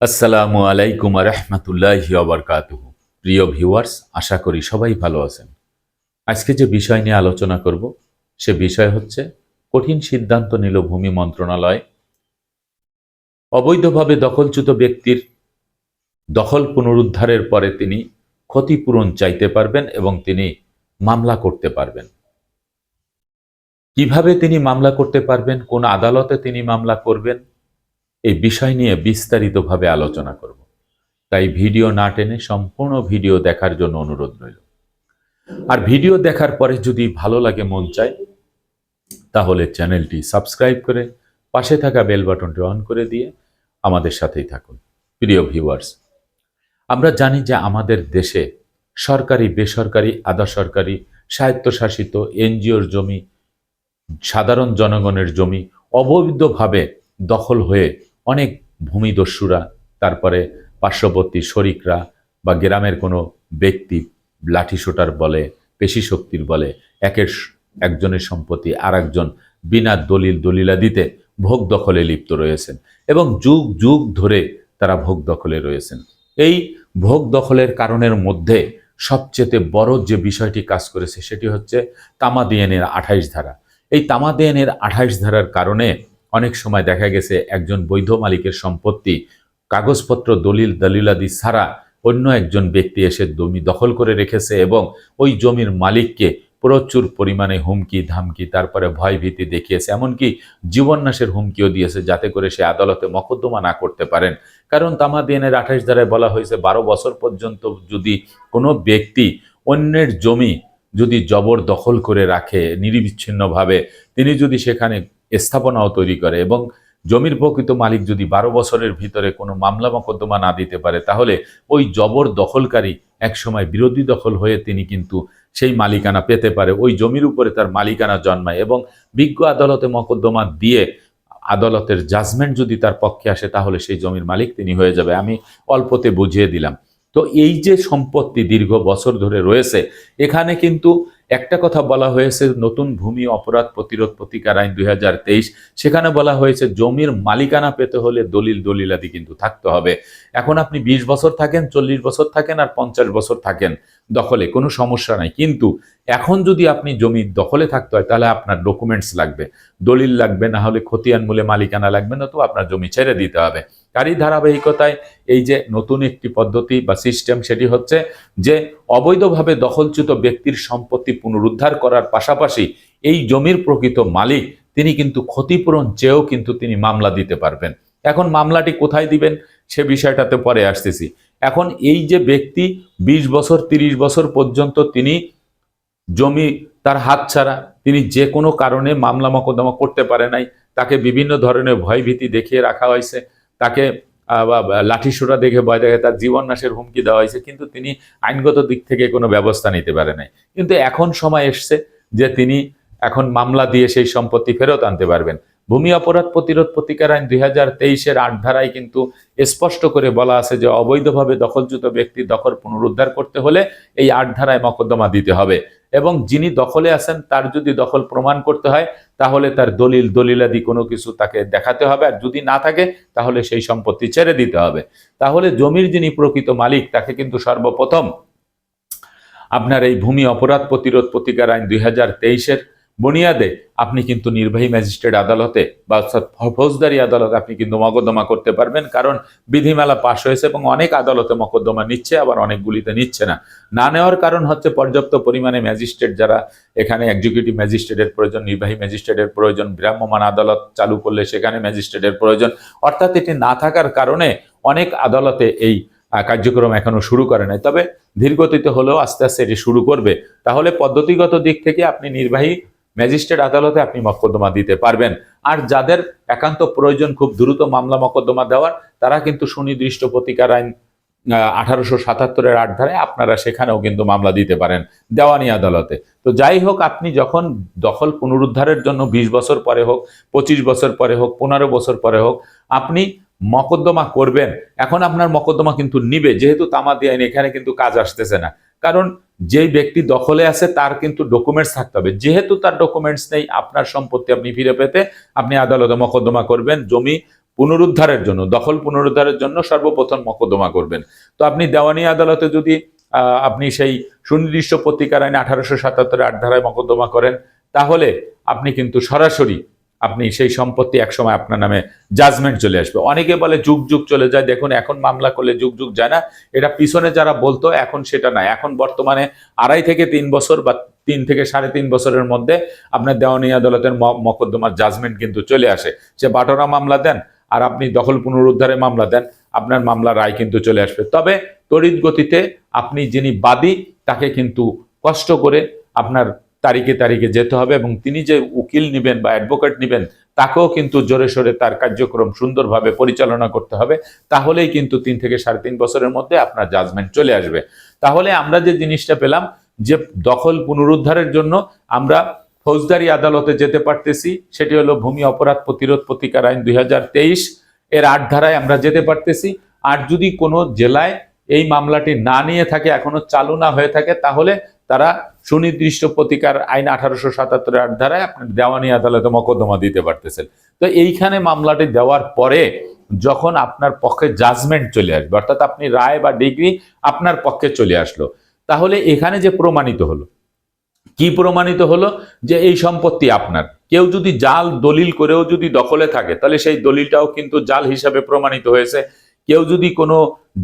আসসালামু আলাইকুম রহমতুল্লাহ আবরকাতুহ প্রিয় ভিউয়ার্স, আশা করি সবাই ভালো আছেন। আজকে যে বিষয় নিয়ে আলোচনা করব, সে বিষয় হচ্ছে কঠিন সিদ্ধান্ত নিল ভূমি মন্ত্রণালয়। অবৈধভাবে দখলচ্যুত ব্যক্তির দখল পুনরুদ্ধারের পরে তিনি ক্ষতিপূরণ চাইতে পারবেন এবং তিনি মামলা করতে পারবেন। কীভাবে তিনি মামলা করতে পারবেন, কোন আদালতে তিনি মামলা করবেন এই বিষয় নিয়ে বিস্তারিতভাবে আলোচনা করব। তাই ভিডিও না টেনে সম্পূর্ণ ভিডিও দেখার জন্য অনুরোধ রইল। আর ভিডিও দেখার পরে যদি ভালো লাগে, মন চায়, তাহলে চ্যানেলটি সাবস্ক্রাইব করে পাশে থাকা বেল বাটনটি অন করে দিয়ে আমাদের সাথেই থাকুন। প্রিয় ভিউয়ার্স, আমরা জানি যে আমাদের দেশে সরকারি, বেসরকারি আধা সরকারি স্বায়ত্তশাসিত এনজিওর জমি, সাধারণ জনগণের জমি অবৈধভাবে দখল হয়ে অনেক ভূমিদস্যুরা, তারপরে পার্শ্ববর্তী শরিকরা বা গ্রামের কোনো ব্যক্তি লাঠি শোটার বলে, পেশি শক্তির বলে, একের একজনের সম্পত্তি আর একজন বিনা দলিল দলিলা দিতে ভোগ দখলে লিপ্ত রয়েছেন এবং যুগ যুগ ধরে তারা ভোগ দখলে রয়েছেন। এই ভোগ দখলের কারণের মধ্যে সবচেয়ে বড় যে বিষয়টি কাজ করেছে সেটি হচ্ছে তামাদিয়ানের আঠাইশ ধারা। এই তামাদিয়ানের আঠাইশ ধারার কারণে অনেক সময় দেখা গেছে একজন বৈধ মালিকের সম্পত্তি, কাগজপত্র, দলিল, দলিলাদি ছাড়া অন্য একজন ব্যক্তি এসে জমি দখল করে রেখেছে এবং ওই জমির মালিককে প্রচুর পরিমাণে হুমকি, ধামকি, তারপরে ভয়ভীতি দেখিয়েছে। এমনকি জীবননাশের হুমকিও দিয়েছে যাতে করে সে আদালতে মকদ্দমা না করতে পারেন। কারণ তামাদিয়ানের আঠাশ ধারায় বলা হয়েছে, বারো বছর পর্যন্ত যদি কোনো ব্যক্তি অন্যের জমি যদি জবর দখল করে রাখে নিরবিচ্ছিন্নভাবে, তিনি যদি সেখানে স্থাপনাও তৈরি করে এবং জমির প্রকৃত মালিক যদি বারো বছরের ভিতরে কোনো মামলা মকদ্দমা না দিতে পারে, তাহলে ওই জবর দখলকারী একসময় বিরোধী দখল হয়ে তিনি কিন্তু সেই মালিকানা পেতে পারে। ওই জমির উপরে তার মালিকানা জন্মায় এবং বিজ্ঞ আদালতে মকদ্দমা দিয়ে আদালতের জাজমেন্ট যদি তার পক্ষে আসে, তাহলে সেই জমির মালিক তিনি হয়ে যাবে। আমি অল্পতে বুঝিয়ে দিলাম। তো এই যে সম্পত্তি দীর্ঘ বছর ধরে রয়েছে, এখানে কিন্তু একটা কথা বলা হয়েছে, নতুন ভূমি অপরাধ প্রতিরোধ প্রতিকার আইন দুই হাজার তেইশ, সেখানে বলা হয়েছে জমির মালিকানা পেতে হলে দলিল দলিল আদি কিন্তু থাকতে হবে। এখন আপনি ২০ বছর থাকেন, চল্লিশ বছর থাকেন আর পঞ্চাশ বছর থাকেন দখলে, কোনো সমস্যা নাই। কিন্তু এখন যদি আপনি জমি দখলে থাকতে হয়, তাহলে আপনার ডকুমেন্টস লাগবে। দলিল লাগবে, না হলে খতিয়ান মূলে মালিকানা লাগবে না তো আপনার জমি ছেড়ে দিতে হবে। তারই ধারাবাহিকতায় এই যে নতুন একটি পদ্ধতি বা সিস্টেম সেটি হচ্ছে যে অবৈধভাবে দখলচ্যুত ব্যক্তির সম্পত্তি পুনরুদ্ধার করার পাশাপাশি এই জমির প্রকৃত মালিক, তিনি কিন্তু ক্ষতিপূরণ চেয়েও কিন্তু তিনি মামলা দিতে পারবেন। এখন মামলাটি কোথায় দিবেন সে বিষয়টাতে পরে আসতেছি। এখন এই যে ব্যক্তি ২০ বছর ৩০ বছর পর্যন্ত তিনি জমি তার হাত ছাড়া তিনি যে কোনো কারণে মামলা মকদ্দমা করতে পারে নাই, তাকে বিভিন্ন ধরনের ভয়ভীতি দেখিয়ে রাখা হয়েছে। তাকে বা দেখে ভয় দেখে তার জীবন নাশের হুমকি দেওয়া হয়েছে, কিন্তু তিনি আইনগত দিক থেকে কোনো ব্যবস্থা নিতে পারে নাই। কিন্তু এখন সময় এসছে যে তিনি এখন মামলা দিয়ে সেই সম্পত্তি ফেরত আনতে পারবেন। ভূমি অপরাধ প্রতিরোধ প্রতিকার আইন দুই হাজার তেইশের আট ধারায় কিন্তু স্পষ্ট করে বলা আছে যে অবৈধভাবে দখলচ্যুত ব্যক্তি দখল পুনরুদ্ধার করতে হলে এই আট ধারায় মকদ্দমা দিতে হবে। এবং যিনি দখলে আছেন, তার যদি দখল প্রমাণ করতে হয়, তাহলে তার দলিল, দলিলাদি কোনো কিছু তাকে দেখাতে হবে। আর যদি না থাকে, তাহলে সেই সম্পত্তি ছেড়ে দিতে হবে। তাহলে জমির যিনি প্রকৃত মালিক, তাকে কিন্তু সর্বপ্রথম আপনার এই ভূমি অপরাধ প্রতিরোধ প্রতিকার আইন দুই হাজার তেইশের বুনিয়াদে আপনি কিন্তু নির্বাহী ম্যাজিস্ট্রেট আদালতে বা ফৌজদারি আদালতে আপনি কিন্তু মকদ্দমা করতে পারবেন, কারণ বিধিমালা পাশ হয়েছে এবং অনেক আদালতে মকদ্দমা নিচ্ছে, আবার অনেকগুলিতে নিচ্ছে না। না নেওয়ার কারণ হচ্ছে পর্যাপ্ত পরিমাণে ম্যাজিস্ট্রেট যারা এখানে এক্সিকিউটিভ ম্যাজিস্ট্রেটের প্রয়োজন, নির্বাহী ম্যাজিস্ট্রেটের প্রয়োজন, ভ্রাম্যমাণ আদালত চালু করলে সেখানে ম্যাজিস্ট্রেটের প্রয়োজন, অর্থাৎ এটি না থাকার কারণে অনেক আদালতে এই কার্যক্রম এখনও শুরু করে নাই। তবে ধীরগতিতে হলেও আস্তে আস্তে এটি শুরু করবে। তাহলে পদ্ধতিগত দিক থেকে আপনি নির্বাহী ম্যাজিস্ট্রেট আদালতে আপনি মকদ্দমা দিতে পারবেন। আর যাদের একান্ত প্রয়োজন খুব দ্রুত মামলা মকদ্দমা দেওয়ার, তারা কিন্তু সুনির্দিষ্ট প্রতিকার আইন আঠারোশো সাতাত্তরের আট ধারায় আপনারা সেখানেও কিন্তু মামলা দিতে পারেন দেওয়ানি আদালতে। তো যাই হোক, আপনি যখন দখল পুনরুদ্ধারের জন্য বিশ বছর পরে হোক, পঁচিশ বছর পরে হোক, পনেরো বছর পরে হোক, আপনি মকদ্দমা করবেন। এখন আপনার মকদ্দমা কিন্তু নিবে, যেহেতু তামাদি আইন, এখানে কিন্তু কাজ আসতেছে না। কারণ যেই ব্যক্তি দখলে আছে, তার কিন্তু ডকুমেন্টস থাকতে হবে। যেহেতু তার ডকুমেন্টস নেই, আপনার সম্পত্তি আপনি ফিরে পেতে আপনি আদালতে মকদ্দমা করবেন, জমি পুনরুদ্ধারের জন্য, দখল পুনরুদ্ধারের জন্য সর্বপ্রথম মকদ্দমা করবেন। তো আপনি দেওয়ানি আদালতে যদি আপনি সেই সুনির্দিষ্ট পত্রিকার আইন আঠারোশো সাতাত্তরের আট ধারায় মকদ্দমা করেন, তাহলে আপনি কিন্তু সরাসরি আপনি সেই সম্পত্তি একসময় আপনার নামে জাজমেন্ট চলে আসবে। অনেকে বলে যুগ যুগ চলে যায়। দেখুন, এখন মামলা করলে যুগ যুগ যায় না। এটা পিছনে যারা বলতো, এখন সেটা না এখন বর্তমানে আড়াই থেকে তিন বছর বা তিন থেকে সাড়ে তিন বছরের মধ্যে আপনার দেওয়ানি আদালতের মকদ্দমার জাজমেন্ট কিন্তু চলে আসে। সে বাটোরা মামলা দেন আর আপনি দখল পুনরুদ্ধারে মামলা দেন, আপনার মামলার রায় কিন্তু চলে আসবে। তবে তড়িৎ গতিতে আপনি যিনি বাদী, তাকে কিন্তু কষ্ট করে আপনার তারিখে তারিখে যেতে হবে এবং তিনি যে উকিল নেবেন বা অ্যাডভোকেট নেবেন, তাকেও কিন্তু জোরে সোরে তার কার্যক্রম সুন্দরভাবে পরিচালনা করতে হবে। তাহলেই কিন্তু তিন থেকে সাড়ে তিন বছরের মধ্যে আপনার জাজমেন্ট চলে আসবে। তাহলে আমরা যে জিনিসটা পেলাম, যে দখল পুনরুদ্ধারের জন্য আমরা ফৌজদারি আদালতে যেতে পারতেছি, সেটি হলো ভূমি অপরাধ প্রতিরোধ প্রতিকার আইন দুই হাজার তেইশ। এর আট ধারায় আমরা যেতে পারতেছি। আর যদি কোনো জেলায় এই মামলাটি না নিয়ে থাকে, এখনও চালু না হয়ে থাকে, তাহলে তারা সুনির্দিষ্ট প্রতিকার আইন আঠারোশো সাতাত্তরের আট ধারায় আপনার দেওয়ানি আদালতে মকদ্দমা দিতে পারতেছেন। তো এইখানে মামলাটি দেওয়ার পরে যখন আপনার পক্ষে জাজমেন্ট চলে আসবে, অর্থাৎ আপনি রায় বা ডিগ্রি আপনার পক্ষে চলে আসলো, তাহলে এখানে যে প্রমাণিত হলো, কি প্রমাণিত হলো? যে এই সম্পত্তি আপনার। কেউ যদি জাল দলিল করেও যদি দখলে থাকে, তাহলে সেই দলিলটাও কিন্তু জাল হিসাবে প্রমাণিত হয়েছে। কেউ যদি কোনো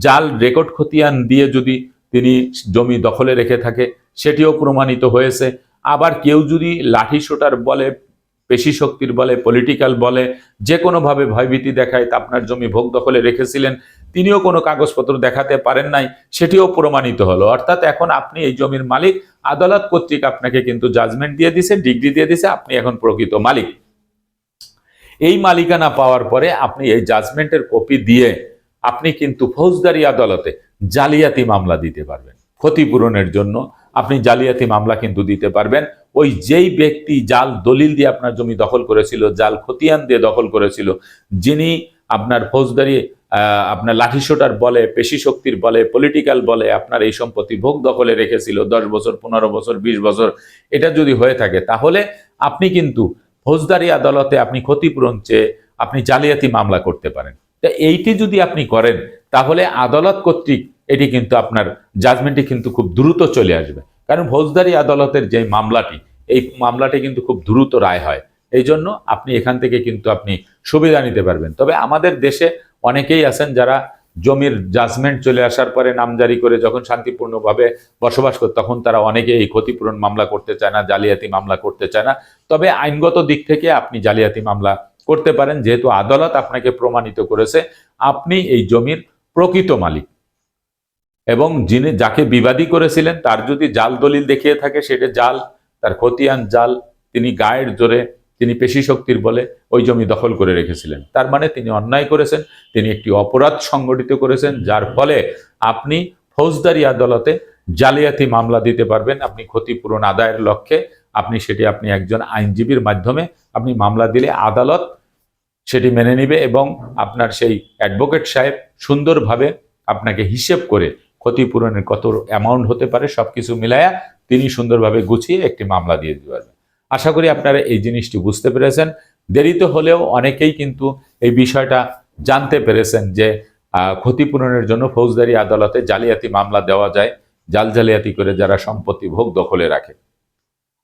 জাল রেকর্ড খতিয়ান দিয়ে যদি তিনি জমি দখলে রেখে থাকে, সেটিও প্রমাণিত হয়েছে। আবার কেউ যদি লাঠি সোটার বলে, পেশি শক্তির বলে পলিটিক্যাল বলে, যে কোনোভাবে ভয়ভীতি দেখায়, তা আপনার জমি ভোগ দখলে রেখেছিলেন, তিনিও কোনো কাগজপত্র দেখাতে পারেন নাই, সেটিও প্রমাণিত হলো। অর্থাৎ এখন আপনি এই জমির মালিক, আদালত কর্তৃক আপনাকে কিন্তু জাজমেন্ট দিয়ে দিছে ডিগ্রি দিয়ে দিছে, আপনি এখন প্রকৃত মালিক। এই মালিকানা পাওয়ার পরে আপনি এই জাজমেন্টের কপি দিয়ে, আপনি কিন্তু ফৌজদারি আদালতে জালিয়াতি মামলা দিতে পারবেন। ক্ষতিপূরণের জন্য আপনি জালিয়াতি মামলা কিন্তু দিতে পারবেন। ওই যেই ব্যক্তি জাল দলিল দিয়ে আপনার জমি দখল করেছিল, জাল খতিয়ান দিয়ে দখল করেছিল, যিনি আপনার ফৌজদারি আপনার লাঠিসোটার বলে পেশি শক্তির বলে পলিটিক্যাল বলে আপনার এই সম্পত্তি ভোগ দখলে রেখেছিল, দশ বছর, পনেরো বছর, বিশ বছর, এটা যদি হয়ে থাকে তাহলে আপনি কিন্তু ফৌজদারি আদালতে আপনি ক্ষতিপূরণ চেয়ে আপনি জালিয়াতি মামলা করতে পারেন। তা এইটি যদি আপনি করেন তাহলে আদালত কর্তৃক এটি কিন্তু আপনার জাজমেন্টটি কিন্তু খুব দ্রুত চলে আসবে। কারণ ফৌজদারি আদালতের যে মামলাটি, এই মামলাটি কিন্তু খুব দ্রুত রায় হয়। এই জন্য আপনি এখান থেকে কিন্তু আপনি সুবিধা নিতে পারবেন। তবে আমাদের দেশে অনেকেই আছেন যারা জমির জাজমেন্ট চলে আসার পরে নামজারি করে যখন শান্তিপূর্ণভাবে বসবাস করে, তখন তারা অনেকে এই ক্ষতিপূরণ মামলা করতে চায় না, জালিয়াতি মামলা করতে চায় না। তবে আইনগত দিক থেকে আপনি জালিয়াতি মামলা করতে পারেন। যেহেতু আদালত আপনাকে প্রমাণিত করেছে, আপনি এই জমির প্রকৃত মালিক। এবং যিনি যাকে বিবাদী করেছিলেন, তার যদি জাল দলিল দেখিয়ে থাকে, সেটা জাল, তার খতিয়ান জাল, তিনি গায়ের জোরে, তিনি পেশি শক্তির বলে ওই জমি দখল করে রেখেছিলেন। তার মানে তিনি অন্যায় করেছেন, তিনি একটি অপরাধ সংগঠিত করেছেন, যার ফলে আপনি ফৌজদারি আদালতে জালিয়াতি মামলা দিতে পারবেন, আপনি ক্ষতিপূরণ আদায়ের লক্ষ্যে, আপনি সেটি আপনি একজন আইনজীবীর মাধ্যমে, আপনি মামলা দিলে আদালত সেটি মেনে নিবে এবং আপনার সেই অ্যাডভোকেট সাহেব সুন্দরভাবে আপনাকে হিসেব করে ক্ষতিপূরণের কত অ্যামাউন্ট হতে পারে সবকিছু মিলায়া তিনি সুন্দরভাবে গুছিয়ে একটি মামলা দিয়ে দিতে আশা করি আপনারা এই জিনিসটি বুঝতে পেরেছেন। দেরিতে হলেও অনেকেই কিন্তু এই বিষয়টা জানতে পেরেছেন যে ক্ষতিপূরণের জন্য ফৌজদারি আদালতে জালিয়াতি মামলা দেওয়া যায়। জাল জালিয়াতি করে যারা সম্পত্তি ভোগ দখলে রাখে।